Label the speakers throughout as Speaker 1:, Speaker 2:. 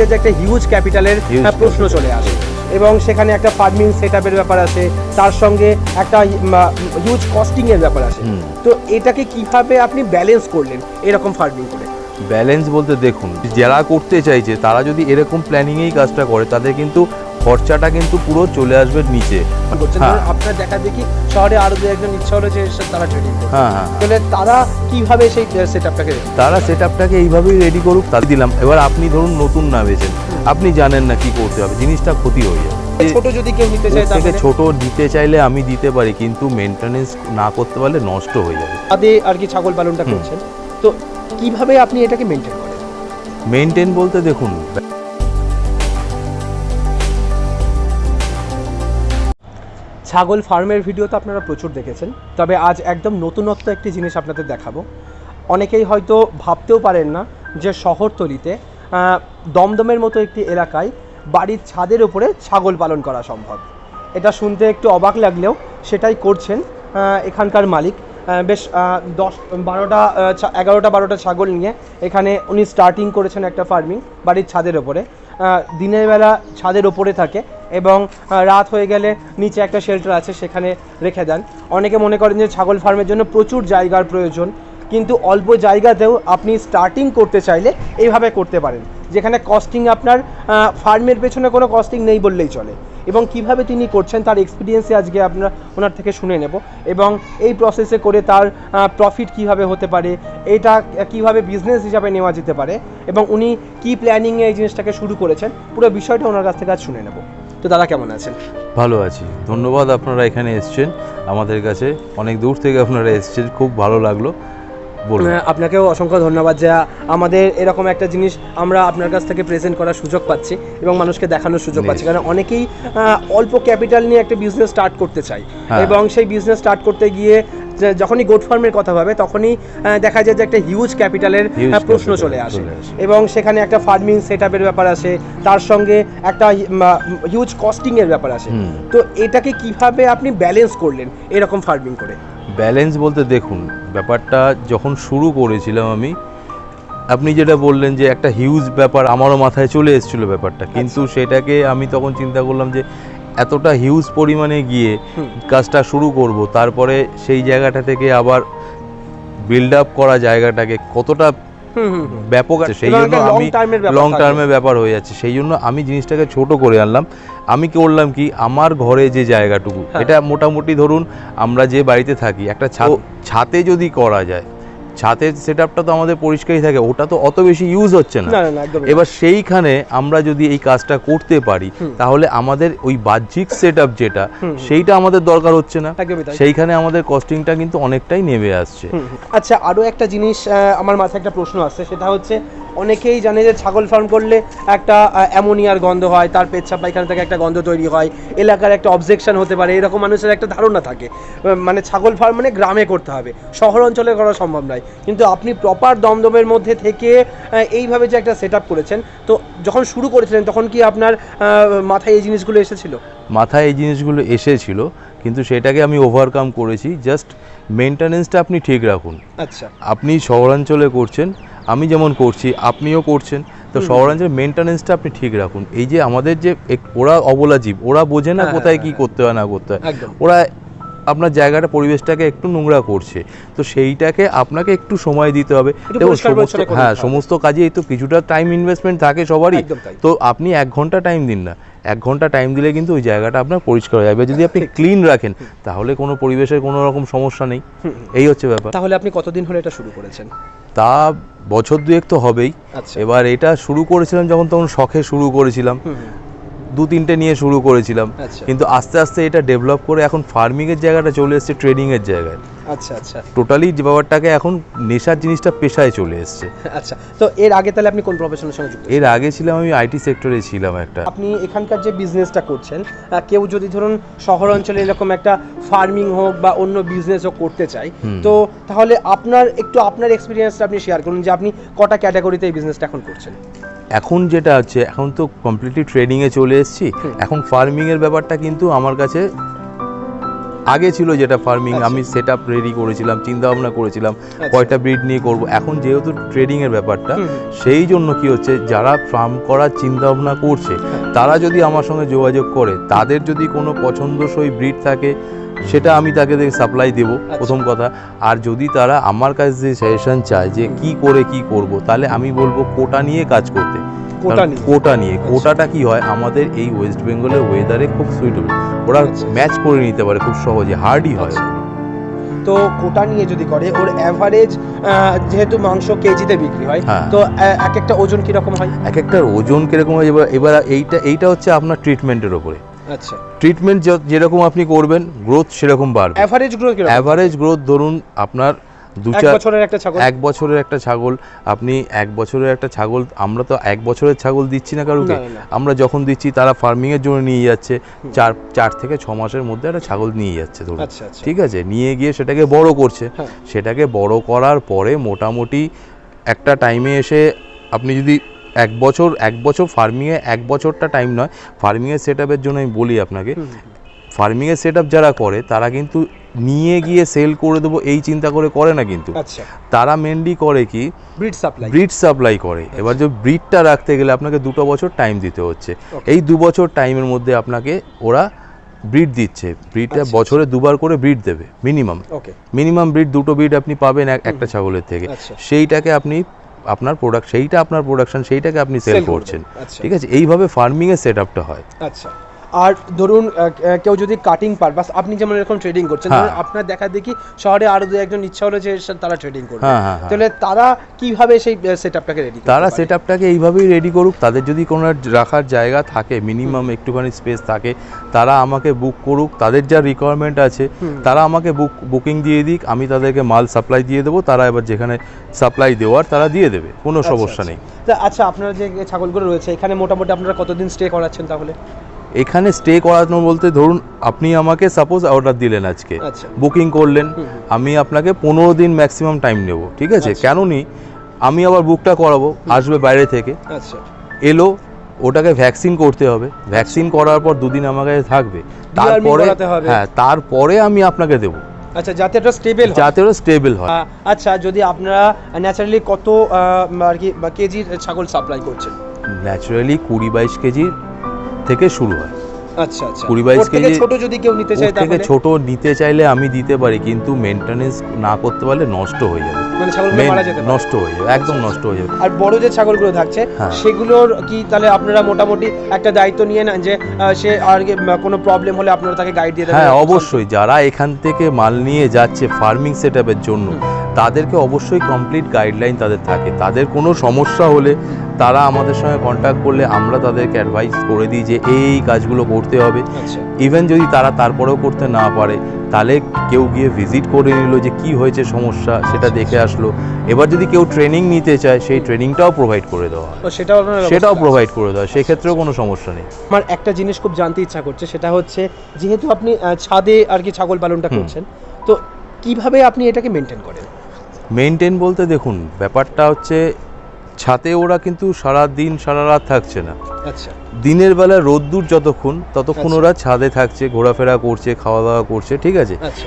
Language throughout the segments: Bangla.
Speaker 1: যায় যে একটা হিউজ ক্যাপিটালের প্রশ্ন চলে আসে। এবং সেখানে একটা ফার্মিং সেট ব্যাপার আছে তার সঙ্গে একটা হিউজ কস্টিংয়ের এর ব্যাপার আছে। তো এটাকে কীভাবে আপনি ব্যালেন্স করলেন এরকম ফার্মিং করে?
Speaker 2: ব্যালেন্স বলতে দেখুন যারা করতে চাইছে তারা যদি এরকম প্ল্যানিংয়েই কাজটা করে তাদের কিন্তু খরচাটা কিন্তু পুরো চলে আসবে নিচে। হ্যাঁ।
Speaker 1: আপনার দেখা দেখি শহরে আরও দু একজন ইচ্ছা হলো যে তারা করবে।
Speaker 2: হ্যাঁ হ্যাঁ।
Speaker 1: তাহলে তারা কীভাবে সেই সেট আপটাকে
Speaker 2: তারা সেট আপটাকে এইভাবেই রেডি করুক তাদের দিলাম। এবার আপনি ধরুন নতুন না বেছেন। আপনি জানেন না কি করতে হবে। জিনিসটা ক্ষতি হয়ে যাবে।
Speaker 1: ছোট যদি কেউ নিতে চায় তাহলে?
Speaker 2: ছোট দিতে চাইলে আমি দিতে পারি কিন্তু মেনটেনেন্স না করতে পারলে নষ্ট হয়ে যাবে।
Speaker 1: আদে আর কি ছাগল পালনটা। করছেন। তো কীভাবে আপনি এটাকে মেনটেন করেন?
Speaker 2: মেনটেন বলতে দেখুন
Speaker 1: ছাগল ফার্মের ভিডিও তো আপনারা প্রচুর দেখেছেন, তবে আজ একদম নতুনত্ব একটি জিনিস আপনাদের দেখাবো। অনেকেই হয়তো ভাবতেও পারেন না যে শহরতলিতে দমদমের মতো একটি এলাকায় বাড়ির ছাদের উপরে ছাগল পালন করা সম্ভব। এটা শুনতে একটু অবাক লাগলেও সেটাই করছেন এখানকার মালিক। বেশ দশ, বারোটা এগারোটা, বারোটা ছাগল নিয়ে এখানে উনি স্টার্টিং করেছেন একটা ফার্মিং বাড়ির ছাদের ওপরে দিনের বেলা ছাদের ওপরে থাকে এবং রাত হয়ে গেলে নিচে একটা শেল্টার আছে, সেখানে রেখে দেন। অনেকে মনে করেন যে ছাগল ফার্মের জন্য প্রচুর জায়গার প্রয়োজন, কিন্তু অল্প জায়গাতেও আপনি স্টার্টিং করতে চাইলে এইভাবে করতে পারেন। যেখানে কস্টিং আপনার ফার্মের পেছনে কোনো কস্টিং নেই বললেই চলে। এবং কীভাবে তিনি করছেন তার এক্সপিরিয়েন্সে আজকে আপনারা ওনার থেকে শুনে নেব। এবং এই প্রসেসে করে তার প্রফিট কীভাবে হতে পারে, এটা কীভাবে বিজনেস হিসাবে নেওয়া যেতে পারে, এবং উনি কি প্ল্যানিংয়ে এই জিনিসটাকে শুরু করেছেন, পুরো বিষয়টা ওনার কাছ থেকে আজ শুনে নেব। তো দাদা, কেমন আছেন?
Speaker 2: ভালো আছি। ধন্যবাদ আপনারা এখানে এসছেন। আমাদের কাছে অনেক দূর থেকে আপনারা এসছেন, খুব ভালো লাগল। বলুন।
Speaker 1: আপনাকেও অসংখ্য ধন্যবাদ যে আমাদের এরকম একটা জিনিস আমরা আপনার কাছ থেকে প্রেজেন্ট করার সুযোগ পাচ্ছি এবং মানুষকে দেখানোর সুযোগ পাচ্ছি। কারণ অনেকেই আহ, অল্প ক্যাপিটাল নিয়ে একটা বিজনেস স্টার্ট করতে চায়।
Speaker 2: হ্যাঁ।
Speaker 1: এবং সেই বিজনেস স্টার্ট করতে গিয়ে যখনই গোট ফার্মের কথা ভাবে তখনই দেখা যায় যে একটা হিউজ ক্যাপিটালের প্রশ্ন চলে আসে। এবং সেখানে একটা ফার্মিং সেট ব্যাপার আছে তার সঙ্গে একটা হিউজ কস্টিং এর ব্যাপার আছে
Speaker 2: হুম।
Speaker 1: তো এটাকে কীভাবে আপনি ব্যালেন্স করলেন এরকম ফার্মিং করে?
Speaker 2: ব্যালেন্স বলতে দেখুন ব্যাপারটা যখন শুরু করেছিলাম আমি আপনি যেটা বললেন যে একটা হিউজ ব্যাপার আমারও মাথায় চলে এসেছিল ব্যাপারটা। কিন্তু সেটাকে আমি তখন চিন্তা করলাম যে এতটা হিউজ পরিমাণে গিয়ে কাজটা শুরু করব তারপরে সেই জায়গাটা থেকে আবার বিল্ড আপ করা জায়গাটাকে কতটা। ব্যাপক আছে সেই জন্য আমি লং। টার্মের ব্যাপার হয়ে যাচ্ছে সেই জন্য আমি জিনিসটাকে ছোট করে আনলাম আমি করলাম কি আমার ঘরে যে জায়গাটুকু
Speaker 1: হ্যাঁ।
Speaker 2: এটা মোটামুটি ধরুন আমরা যে বাড়িতে থাকি একটা ছাদ ছাতে যদি করা যায় ছাতের সেট তো আমাদের পরিষ্কারই থাকে ওটা তো অত বেশি ইউজ হচ্ছে না। এবার সেইখানে আমরা যদি এই কাজটা করতে পারি তাহলে আমাদের ওই বাহ্যিক সেট যেটা সেইটা আমাদের দরকার হচ্ছে না। সেইখানে আমাদের কস্টিংটা কিন্তু অনেকটাই নেমে আসছে।
Speaker 1: আচ্ছা আরও একটা জিনিস আমার মাথায় একটা প্রশ্ন আসছে সেটা হচ্ছে অনেকেই জানে যে ছাগল ফার্ম করলে একটা অ্যামোনিয়ার গন্ধ হয় তার পেচ্ছাপ পায়খানা থেকে একটা গন্ধ তৈরি হয় এলাকার একটা অবজেকশন হতে পারে এরকম মানুষের একটা ধারণা থাকে। মানে ছাগল ফার্ম মানে গ্রামে করতে হবে শহর অঞ্চলে করা সম্ভব নয়। কিন্তু আপনি প্রপার দমদমের মধ্যে থেকে এইভাবে যে একটা সেট করেছেন তো যখন শুরু করেছিলেন তখন কি আপনার মাথায় এই জিনিসগুলো এসেছিল?
Speaker 2: মাথায় এই জিনিসগুলো এসেছিল কিন্তু সেটাকে আমি ওভারকাম করেছি জাস্ট মেনটেনেন্সটা আপনি ঠিক রাখুন।
Speaker 1: আচ্ছা।
Speaker 2: আপনি শহরাঞ্চলে করছেন আমি যেমন করছি আপনিও করছেন। তো শহরাঞ্চলে মেনটেনেন্সটা আপনি ঠিক রাখুন। এই যে আমাদের যে ওরা অবলা জীব ওরা বোঝে না
Speaker 1: হ্যাঁ,
Speaker 2: কোথায়
Speaker 1: হ্যাঁ,
Speaker 2: কি
Speaker 1: হ্যাঁ।
Speaker 2: করতে হয় না করতে হয়। ওরা আপনার জায়গাটা পরিবেশটাকে একটু নোংরা করছে। তো সেইটাকে আপনাকে একটু সময় দিতে হবে। দেখুন, সমস্ত হ্যাঁ সমস্ত কাজে এই তো কিছুটা টাইম ইনভেস্টমেন্ট থাকে সবারই। তো আপনি এক ঘণ্টা টাইম দিন না। এক ঘণ্টা টাইম দিলে কিন্তু ওই জায়গাটা আপনার পরিষ্কার হয়ে যাবে। যদি আপনি ক্লিন রাখেন তাহলে কোনো পরিবেশের কোনো রকম সমস্যা নেই। এই হচ্ছে ব্যাপার।
Speaker 1: তাহলে আপনি কতদিন হলে এটা শুরু করেছেন?
Speaker 2: তা বছর দুয়েক তো হবেই।
Speaker 1: আচ্ছা।
Speaker 2: এবার এটা শুরু করেছিলাম যখন তখন শখে শুরু করেছিলাম। দু তিনটে নিয়ে শুরু করেছিলাম।
Speaker 1: আচ্ছা।
Speaker 2: কিন্তু আস্তে আস্তে এটা ডেভেলপ করে এখন ফার্মিং এর জায়গাটা চলে এসেছে ট্রেডিং এর জায়গায়।
Speaker 1: আচ্ছা আচ্ছা।
Speaker 2: টোটালি যে ব্যাপারটাকে এখন নেশার জিনিসটা পেশায় চলে এসেছে।
Speaker 1: আচ্ছা তো এর আগে তাহলে আপনি কোন প্রফেশনের সঙ্গে যুক্ত
Speaker 2: এর আগে ছিলাম আমি আইটি সেক্টরে ছিলাম একটা।
Speaker 1: আপনি এখানকার যে বিজনেসটা করছেন কেউ যদি ধরুন শহর অঞ্চলে এরকম একটা ফার্মিং হোক বা অন্য বিজনেস হোক করতে চাই তো তাহলে আপনার একটু আপনার এক্সপিরিয়েন্সটা আপনি শেয়ার করুন যে আপনি কটা ক্যাটাগরিতে এই বিজনেসটা এখন করছেন।
Speaker 2: এখন যেটা হচ্ছে এখন তো কমপ্লিটলি ট্রেডিং এ চলে এসেছি এখন ফার্মিং এর ব্যাপারটা কিন্তু আমার কাছে আগে ছিল যেটা ফার্মিং
Speaker 1: আচ্ছা।
Speaker 2: আমি সেট আপ রেডি করেছিলাম চিন্তা ভাবনা করেছিলাম
Speaker 1: আচ্ছা।
Speaker 2: কয়টা ব্রিড নিয়ে করব এখন যেহেতু ট্রেডিং এর ব্যাপারটা সেই জন্য কি হচ্ছে যারা ফার্ম করার চিন্তা ভাবনা করছে
Speaker 1: হ্যাঁ।
Speaker 2: তারা যদি আমার সঙ্গে যোগাযোগ করে তাদের যদি কোনো পছন্দসই ব্রিড থাকে সেটা আমি তাকে সাপ্লাই দেব
Speaker 1: আচ্ছা।
Speaker 2: প্রথম কথা আর যদি তারা আমার কাছে যে সাজেশন চায় যে কি করে কি করব তাহলে আমি বলব কোটা নিয়ে কাজ করতে
Speaker 1: কোটা নিয়ে।
Speaker 2: নিয়ে কোটাটা কি হয় আমাদের এই ওয়েস্ট বেঙ্গলের ওয়েদারে খুব সুইটেবল ওরা
Speaker 1: আচ্ছা।
Speaker 2: ম্যাচ করে নিতে পারে খুব সহজে হার্ডই হয়
Speaker 1: আচ্ছা। তো কোটা নিয়ে যদি করে ওর অ্যাভারেজ যেহেতু মাংস কেজিতে বিক্রি হয়
Speaker 2: হ্যাঁ।
Speaker 1: তো এক একটা ওজন কীরকম হয়
Speaker 2: এক একটার ওজন কীরকম হয় এবার এবার এইটা এইটা হচ্ছে আপনার ট্রিটমেন্টের ওপরে
Speaker 1: আচ্ছা।
Speaker 2: ট্রিটমেন্ট যেরকম আপনি করবেন গ্রোথ সেরকম বাড়বে।
Speaker 1: অ্যাভারেজ কীরকম?
Speaker 2: অ্যাভারেজ গ্রোথ ধরুন আপনার দু চার
Speaker 1: বছরের একটা ছাগল?
Speaker 2: এক বছরের একটা ছাগল আপনি এক বছরের একটা ছাগল আমরা তো এক বছরের ছাগল দিচ্ছি না কারোকে। আমরা যখন দিচ্ছি তারা ফার্মিং এর জন্য নিয়ে যাচ্ছে। চার চার থেকে ছ মাসের মধ্যে একটা ছাগল নিয়ে যাচ্ছে ধরুন।
Speaker 1: আচ্ছা আচ্ছা।
Speaker 2: ঠিক আছে? নিয়ে গিয়ে সেটাকে বড় করছে।
Speaker 1: হ্যাঁ।
Speaker 2: সেটাকে বড় করার পরে মোটামুটি একটা টাইমে এসে আপনি যদি এক বছর এক বছর ফার্মিংয়ে এক বছরটা টাইম নয়। ফার্মিংয়ের সেট আপের জন্য আমি বলি আপনাকে ফার্মিংয়ের সেট আপ যারা করে তারা কিন্তু নিয়ে গিয়ে সেল করে দেবো এই চিন্তা করে করে না কিন্তু।
Speaker 1: আচ্ছা।
Speaker 2: তারা মেনলি করে কি?
Speaker 1: ব্রিড সাপ্লাই
Speaker 2: ব্রিড সাপ্লাই করে। এবার যে ব্রিডটা রাখতে গেলে আপনাকে দুটো বছর টাইম দিতে হচ্ছে। এই দু বছর টাইমের মধ্যে আপনাকে ওরা ব্রিড দিচ্ছে। ব্রিডটা
Speaker 1: আচ্ছা,
Speaker 2: বছরে দুবার করে ব্রিড দেবে মিনিমাম মিনিমাম ব্রিড দুটো ব্রিড আপনি পাবেন একটা ছাগলের থেকে।
Speaker 1: আচ্ছা।
Speaker 2: সেইটাকে আপনি আপনার প্রোডাক্ট সেইটা আপনার প্রোডাকশন সেইটাকে আপনি সেল করছেন।
Speaker 1: আচ্ছা।
Speaker 2: ঠিক আছে? এইভাবে ফার্মিংয়ের এর সেট আপটা হয়।
Speaker 1: আচ্ছা। আর ধরুন কেউ যদি কাটিং পারপাস আপনি যেমন এরকম ট্রেডিং করছেন
Speaker 2: হ্যাঁ।
Speaker 1: আপনার দেখা দেখি শহরে আরও দু একজন ইচ্ছা হলো যে তারা ট্রেডিং করবে।
Speaker 2: হ্যাঁ, হ্যাঁ।
Speaker 1: তাহলে তারা কীভাবে সেই সেট আপটাকে রেডি
Speaker 2: তারা সেট আপটাকে এইভাবেই রেডি করুক তাদের যদি কোনো রাখার জায়গা থাকে মিনিমাম একটুখানি স্পেস থাকে তারা আমাকে বুক করুক তাদের যা রিকোয়ারমেন্ট আছে তারা আমাকে বুক বুকিং দিয়ে দিক আমি তাদেরকে মাল সাপ্লাই দিয়ে দেবো তারা এবার যেখানে সাপ্লাই দেওয়ার তারা দিয়ে দেবে কোনো সমস্যা নেই।
Speaker 1: আচ্ছা আপনার যে ছাগলগুলো রয়েছে এখানে মোটামুটি আপনারা কতদিন স্টে করাচ্ছেন তাহলে?
Speaker 2: এখানে স্টে করানো বলতে ধরুন আপনি আমাকে সাপোজ অর্ডার দিলেন আজকে।
Speaker 1: আচ্ছা।
Speaker 2: বুকিং করলেন
Speaker 1: হুম, হুম।
Speaker 2: আমি আপনাকে পনেরো দিন ম্যাক্সিমাম টাইম নেব ঠিক আছে?
Speaker 1: আচ্ছা।
Speaker 2: কেন নি আমি আবার বুকটা করাবো আসবে বাইরে থেকে।
Speaker 1: আচ্ছা।
Speaker 2: এলো ওটাকে ভ্যাকসিন করতে হবে। ভ্যাকসিন করার পর দুদিন আমার কাছে থাকবে। তারপরে। হ্যাঁ তারপরে আমি আপনাকে দেবো।
Speaker 1: আচ্ছা যাতে এটা স্টেবল
Speaker 2: যাতে ওরা স্টেবল হয়।
Speaker 1: আচ্ছা যদি আপনারা ন্যাচারালি কত আর কি কেজির ছাগল সাপ্লাই করছেন?
Speaker 2: ন্যাচারালি কুড়ি বাইশ কেজি থেকে শুরু হয়।
Speaker 1: আচ্ছা আচ্ছা।
Speaker 2: কুড়ি বাইশ কেজি-
Speaker 1: ছোট যদি কেউ নিতে চায়
Speaker 2: থেকে ছোট নিতে চাইলে আমি দিতে পারি কিন্তু মেনটেনেন্স না করতে পারলে নষ্ট হয়ে যাবে।
Speaker 1: মানে ছাগলগুলো মারা যেতে
Speaker 2: নষ্ট হয়ে যাবে একদম
Speaker 1: আচ্ছা,
Speaker 2: নষ্ট হয়ে যাবে।
Speaker 1: আর বড় যে ছাগলগুলো থাকছে
Speaker 2: হ্যাঁ।
Speaker 1: সেগুলোর কি তাহলে আপনারা মোটামুটি একটা দায়িত্ব নিয়ে নেন যে সে আর কোনো প্রবলেম হলে আপনারা তাকে গাইড দিয়ে দেবেন?
Speaker 2: হ্যাঁ অবশ্যই। যারা এখান থেকে মাল নিয়ে যাচ্ছে ফার্মিং সেট জন্য তাদেরকে অবশ্যই কমপ্লিট গাইডলাইন তাদের থাকে। তাদের কোনো সমস্যা হলে তারা আমাদের সঙ্গে কন্ট্যাক্ট করলে আমরা তাদেরকে অ্যাডভাইস করে দিই যে এই কাজগুলো করতে হবে।
Speaker 1: আচ্ছা।
Speaker 2: ইভেন যদি তারা তারপরেও করতে না পারে তাহলে কেউ গিয়ে ভিজিট করে নিল যে কি হয়েছে সমস্যা সেটা দেখে আসলো। এবার যদি কেউ ট্রেনিং নিতে চায় সেই ট্রেনিংটাও প্রোভাইড করে দেওয়া
Speaker 1: সেটাও
Speaker 2: সেটাও প্রোভাইড করে দেওয়া সেক্ষেত্রেও কোনো সমস্যা নেই।
Speaker 1: আমার একটা জিনিস খুব জানতে ইচ্ছা করছে সেটা হচ্ছে যেহেতু আপনি ছাদে আর কি ছাগল পালনটা। করছেন তো কীভাবে আপনি এটাকে মেনটেন করেন?
Speaker 2: মেনটেন বলতে দেখুন ব্যাপারটা হচ্ছে ছাতে ওরা কিন্তু সারা দিন সারা রাত থাকছে না।
Speaker 1: আচ্ছা।
Speaker 2: দিনের বেলা রোদ্দুর যতক্ষণ ততক্ষণ
Speaker 1: আচ্ছা।
Speaker 2: ওরা ছাদে থাকছে ঘোরাফেরা করছে খাওয়া দাওয়া করছে ঠিক আছে?
Speaker 1: আচ্ছা।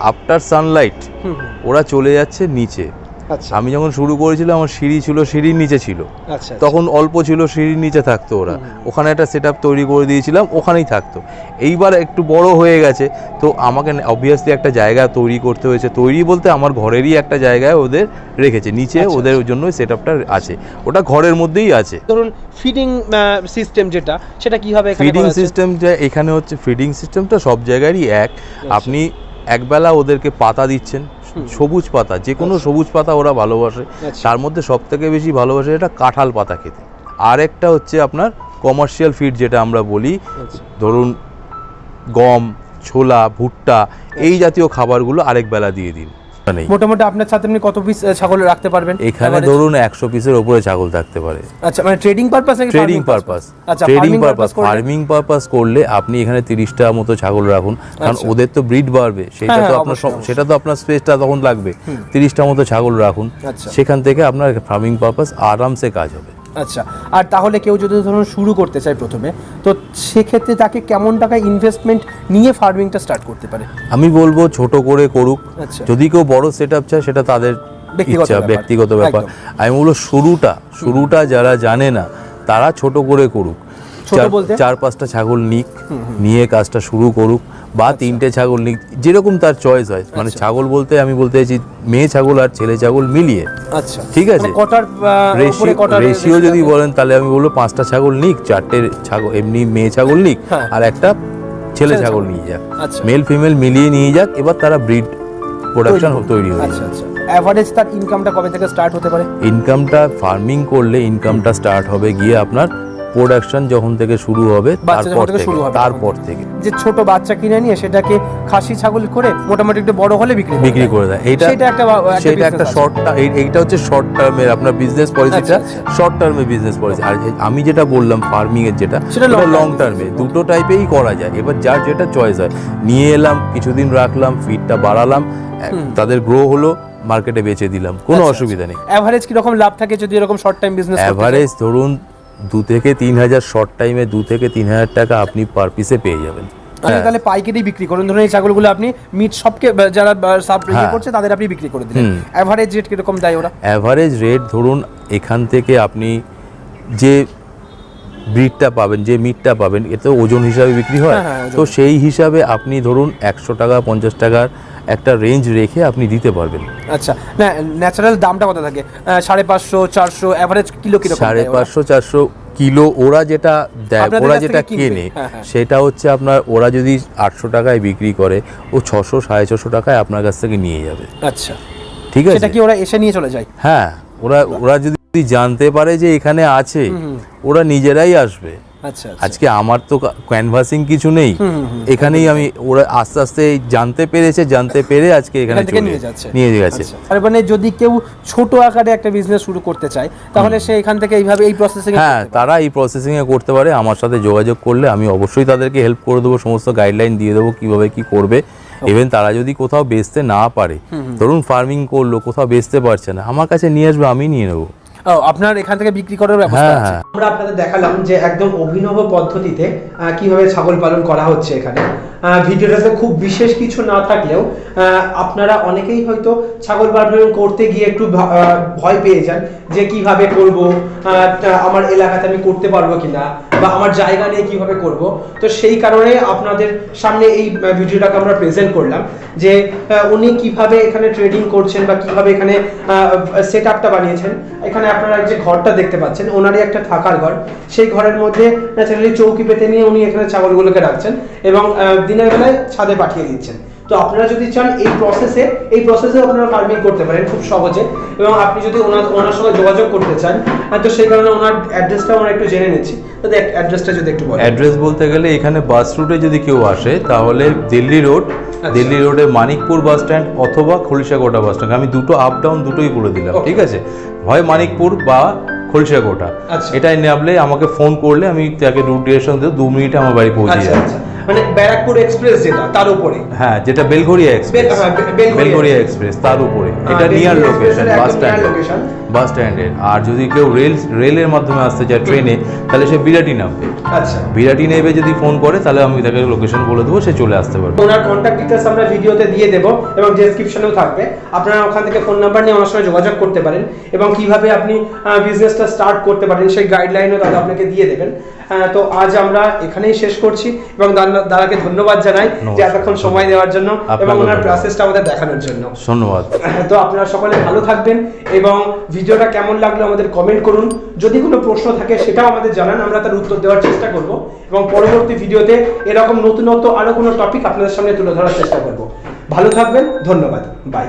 Speaker 2: After sunlight
Speaker 1: hmm hmm.
Speaker 2: ওরা চলে যাচ্ছে নিচে।
Speaker 1: আচ্ছা
Speaker 2: আমি যখন শুরু করেছিলাম আমার সিঁড়ি ছিল সিঁড়ির নিচে ছিল।
Speaker 1: আচ্ছা
Speaker 2: তখন অল্প ছিল সিঁড়ির নিচে থাকতো ওরা। ওখানে একটা সেট তৈরি করে দিয়েছিলাম ওখানেই থাকতো। এইবার একটু বড় হয়ে গেছে তো আমাকে অবভিয়াসলি একটা জায়গা তৈরি করতে হয়েছে। তৈরি বলতে আমার ঘরেরই একটা জায়গায় ওদের রেখেছে। নিচে
Speaker 1: আচ্ছা,
Speaker 2: ওদের জন্য সেট আছে। ওটা ঘরের মধ্যেই আছে।
Speaker 1: ধরুন ফিডিং সিস্টেম যেটা সেটা কীভাবে
Speaker 2: ফিডিং সিস্টেম যে এখানে হচ্ছে ফিডিং সিস্টেমটা সব জায়গারই এক। আপনি একবেলা ওদেরকে পাতা দিচ্ছেন। সবুজ পাতা যে কোনো
Speaker 1: আচ্ছা।
Speaker 2: সবুজ পাতা ওরা ভালোবাসে
Speaker 1: আচ্ছা।
Speaker 2: তার মধ্যে সব থেকে বেশি ভালোবাসে এটা কাঁঠাল পাতা খেতে আর একটা হচ্ছে আপনার কমার্শিয়াল ফিড যেটা আমরা বলি
Speaker 1: আচ্ছা।
Speaker 2: ধরুন গম ছোলা ভুট্টা এই জাতীয় খাবারগুলো আরেক বেলা দিয়ে দিন নেই।
Speaker 1: মোটামুটি আপনার সাথে আপনি কত পিস ছাগল রাখতে পারবেন?
Speaker 2: এখানে ধরুন একশো পিসের উপরে ছাগল থাকতে পারে।
Speaker 1: আচ্ছা মানে ট্রেডিং পারপাস নাকি
Speaker 2: ট্রেডিং পারপাস
Speaker 1: আচ্ছা
Speaker 2: ট্রেডিং পারপাস ফার্মিং পারপাস করলে? আপনি এখানে তিরিশটা মতো ছাগল রাখুন। কারণ
Speaker 1: আচ্ছা।
Speaker 2: ওদের তো ব্রিড বাড়বে। সেটা
Speaker 1: হ্যাঁ,
Speaker 2: তো
Speaker 1: হ্যাঁ,
Speaker 2: আপনার সেটা তো আপনার স্পেসটা তখন লাগবে। তিরিশটা মতো ছাগল রাখুন।
Speaker 1: আচ্ছা।
Speaker 2: সেখান থেকে আপনার ফার্মিং পারপাস আরামসে কাজ হবে।
Speaker 1: আচ্ছা আর তাহলে কেউ যদি ধরুন শুরু করতে চায় প্রথমে তো সেক্ষেত্রে তাকে কেমন টাকা ইনভেস্টমেন্ট নিয়ে ফার্মিংটা স্টার্ট করতে পারে?
Speaker 2: আমি বলব ছোট করে করুক।
Speaker 1: আচ্ছা।
Speaker 2: যদি কেউ বড় সেট আপ চায় সেটা তাদের
Speaker 1: ব্যক্তিগত
Speaker 2: ইচ্ছা
Speaker 1: ব্যাপার।
Speaker 2: ব্যক্তিগত ব্যাপার। আমি বলব শুরুটা শুরুটা যারা জানে না তারা ছোট করে করুক। চার- পাঁচটা ছাগল নিক নিয়ে কাজটা শুরু করুক বা তিনটে ছাগল নিক যেরকম তার চয়েস হয়। মানে
Speaker 1: আচ্ছা।
Speaker 2: ছাগল বলতে আমি বলতে চাইছি মেয়ে ছাগল আর ছেলে ছাগল মিলিয়ে।
Speaker 1: আচ্ছা।
Speaker 2: ঠিক আছে।
Speaker 1: মানে
Speaker 2: রেশিও যদি বলেন তাহলে আমি বলব পাঁচটা ছাগল নিক চারটে ছাগল এমনি মেয়ে ছাগল নিক
Speaker 1: হ্যাঁ।
Speaker 2: আর একটা ছেলে ছাগল। নিয়ে যাক।
Speaker 1: আচ্ছা।
Speaker 2: মেল ফিমেল মিলিয়ে নিয়ে যাক এবার তারা ব্রিড প্রোডাকশন তৈরি হয়ে
Speaker 1: আচ্ছা আচ্ছা। অ্যাভারেজ তার ইনকামটা কবে থেকে স্টার্ট হতে পারে?
Speaker 2: ইনকামটা ফার্মিং করলে ইনকামটা স্টার্ট হবে গিয়ে আপনার প্রোডাকশন যখন থেকে শুরু হবে তারপর
Speaker 1: থেকে
Speaker 2: তারপর থেকে।
Speaker 1: যে ছোট বাচ্চা কিনে নিয়ে সেটাকে খাসি ছাগল করে মোটামুটি একটু বড় হলে বিক্রি করে
Speaker 2: বিক্রি। করে দেয়। এটা
Speaker 1: সেটা একটা
Speaker 2: সেটা একটা। শর্ট এইটা হচ্ছে শর্ট টার্মের আপনার বিজনেস পলিসিটা
Speaker 1: আচ্ছা, আচ্ছা।
Speaker 2: শর্ট টার্মের বিজনেস পলিসি আর আমি যেটা বললাম ফার্মিং এর যেটা
Speaker 1: সেটা
Speaker 2: লং টার্মে দুটো টাইপেই করা যায়। এবার যার যেটা চয়েস হয় নিয়ে এলাম কিছুদিন রাখলাম ফিডটা বাড়ালাম তাদের গ্রো হলো মার্কেটে বেচে দিলাম। কোনো
Speaker 1: আচ্ছা,
Speaker 2: অসুবিধা নেই।
Speaker 1: অ্যাভারেজ কীরকম লাভ থাকে যদি এরকম শর্ট টাইম বিজনেস
Speaker 2: অ্যাভারেজ ধরুন দু থেকে তিন হাজার শর্ট টাইমে দু থেকে তিন হাজার টাকা আপনি পার পিসে পেয়ে যাবেন হ্যাঁ।
Speaker 1: তাহলে পাইকারি বিক্রি করুন ধরুন এই ছাগলগুলো আপনি মিট সবকে যারা সাব ইয়ে
Speaker 2: হ্যাঁ।
Speaker 1: করছে তাদের আপনি বিক্রি করে দিলেন অ্যাভারেজ রেট কীরকম দেয় ওরা
Speaker 2: অ্যাভারেজ রেট ধরুন এখান থেকে আপনি যে ব্রিডটা পাবেন যে মিটটা পাবেন এতে ওজন হিসাবে বিক্রি হয়
Speaker 1: হ্যাঁ, হ্যাঁ।
Speaker 2: তো সেই হিসাবে আপনি ধরুন একশো টাকা পঞ্চাশ টাকার একটা রেঞ্জ রেখে আপনি দিতে পারবেন।
Speaker 1: আচ্ছা না ন্যাচারাল দামটা কত থাকে? সাড়ে পাঁচশো চারশো অ্যাভারেজ কিলো কীরকম
Speaker 2: সাড়ে? পাঁচশো চারশো কিলো ওরা যেটা দেয় ওরা যেটা কেনে
Speaker 1: হ্যাঁ, হ্যাঁ।
Speaker 2: সেটা হচ্ছে আপনার ওরা যদি আটশো টাকায় বিক্রি করে ও ছশো সাড়ে ছশো টাকায় আপনার কাছ থেকে নিয়ে যাবে।
Speaker 1: আচ্ছা।
Speaker 2: ঠিক আছে?
Speaker 1: সেটা কি ওরা এসে নিয়ে চলে যায়?
Speaker 2: হ্যাঁ ওরা ওরা যদি জানতে পারে যে এখানে আছে ওরা নিজেরাই আসবে। আজকে আমার তো ক্যানভাসিং কিছু নেই। এখানেই আমি ওরা আস্তে আস্তে জানতে পেরেছে জানতে পেরে আজকে এখানে
Speaker 1: নিয়ে
Speaker 2: গেছে।
Speaker 1: আচ্ছা। তার মানে যদি কেউ ছোট আকারে একটা বিজনেস শুরু করতে চায় তাহলে সে এখান থেকে এইভাবে এই প্রসেসিং
Speaker 2: হ্যাঁ তারা এই প্রসেসিং এ করতে পারে আমার সাথে যোগাযোগ করলে আমি অবশ্যই তাদেরকে হেল্প করে দেবো সমস্ত গাইডলাইন দিয়ে দেবো কীভাবে কি করবে। ইভেন তারা যদি কোথাও বেচতে না পারে ধরুন ফার্মিং করল কোথাও বেচতে পারছে না আমার কাছে নিয়ে আসবে আমি নিয়ে নেব।
Speaker 1: আপনার এখান থেকে বিক্রি করার ব্যবস্থা
Speaker 2: হ্যাঁ
Speaker 1: আছে?
Speaker 2: হ্যাঁ।
Speaker 1: আমরা আপনাদের দেখালাম যে একদম অভিনব পদ্ধতিতে কীভাবে ছাগল পালন করা হচ্ছে এখানে। ভিডিওটাতে খুব বিশেষ কিছু না থাকলেও আপনারা অনেকেই হয়তো ছাগল পালন করতে গিয়ে একটু ভয় পেয়ে যান যে কীভাবে করব আমার এলাকাতে আমি করতে পারব কিনা বা আমার জায়গা নিয়ে কীভাবে করব। তো সেই কারণে আপনাদের সামনে এই ভিডিওটাকে আমরা প্রেজেন্ট করলাম যে আহ, উনি কীভাবে এখানে ট্রেডিং করছেন বা কীভাবে এখানে সেট আপটা বানিয়েছেন। এখানে আপনারা যে ঘরটা দেখতে পাচ্ছেন, ওনারই একটা থাকার ঘর। সেই ঘরের মধ্যে ন্যাচারালি চৌকি পেতে নিয়ে উনি এখানে ছাগলগুলোকে রাখছেন এবং দিনের বেলায় ছাদে পাঠিয়ে দিচ্ছেন। তো আপনারা যদি চান এই প্রসেসে এই প্রসেসে আপনারা ফার্মিং করতে পারেন খুব সহজে। এবং আপনি যদি ওনার ওনার সঙ্গে যোগাযোগ করতে চান তো সেই কারণে ওনার অ্যাড্রেসটা আমরা একটু জেনে নিচ্ছি। তো অ্যাড্রেসটা যদি একটু বলেন।
Speaker 2: অ্যাড্রেস বলতে গেলে এখানে বাস রুটে যদি কেউ আসে তাহলে দিল্লি রোড
Speaker 1: আচ্ছা।
Speaker 2: দিল্লি রোডে মানিকপুর বাস স্ট্যান্ড অথবা খলিশাকোটা বাস স্ট্যান্ড আমি দুটো আপ ডাউন দুটোই বলে দিলাম ঠিক আছে? হয় মানিকপুর বা খলিশাকোটা
Speaker 1: আচ্ছা।
Speaker 2: এটাই নামলে আমাকে ফোন করলে আমি তাকে রুট ডিরেকশন দিয়ে দু মিনিটে আমার বাড়ি পৌঁছে
Speaker 1: আচ্ছা। মানে ব্যারাকপুর এক্সপ্রেস যেটা তার উপরে।
Speaker 2: হ্যাঁ যেটা বেলঘরিয়া এক্সপ্রেস।
Speaker 1: বেল- হ্যাঁ, বেলঘরিয়া
Speaker 2: এক্সপ্রেস। তার উপরে।
Speaker 1: হ্যাঁ,
Speaker 2: এটা near location bus stand bus স্ট্যান্ডের আর যদি কেউ রেল রেলের মাধ্যমে আসতে চায় ট্রেনে তাহলে সে বিরাটি নামবে।
Speaker 1: আচ্ছা।
Speaker 2: বিরাটি নেবে যদি ফোন করে তাহলে আমি তাকে লোকেশন বলে দেবো সে চলে আসতে পারবে।
Speaker 1: ওনার কন্ট্যাক্ট ডিটেলস আমরা ভিডিওতে দিয়ে দেব এবং ডেসক্রিপশনেও থাকবে। আপনারা ওখান থেকে ফোন নাম্বার নিয়ে ওনার সঙ্গে যোগাযোগ করতে পারেন এবং কীভাবে আপনি বিজনেসটা স্টার্ট করতে পারেন সেই গাইডলাইনও দাদা আপনাকে দিয়ে দেবেন। তো আজ আমরা এখানেই শেষ করছি এবং দাদাকে ধন্যবাদ জানাই যে এতক্ষণ সময় দেওয়ার জন্য এবং ওনার। প্রসেসটা আমাদের দেখানোর জন্য।
Speaker 2: ধন্যবাদ।
Speaker 1: তো আপনারা সকলে ভালো থাকবেন এবং ভিডিওটা কেমন লাগল আমাদের কমেন্ট করুন। যদি কোনো প্রশ্ন থাকে সেটাও আমাদের জানান আমরা তার উত্তর দেওয়ার চেষ্টা করব এবং পরবর্তী ভিডিওতে এরকম নতুনত্ব আরও কোনো টপিক আপনাদের সামনে তুলে ধরার চেষ্টা করব। ভালো থাকবেন ধন্যবাদ। বাই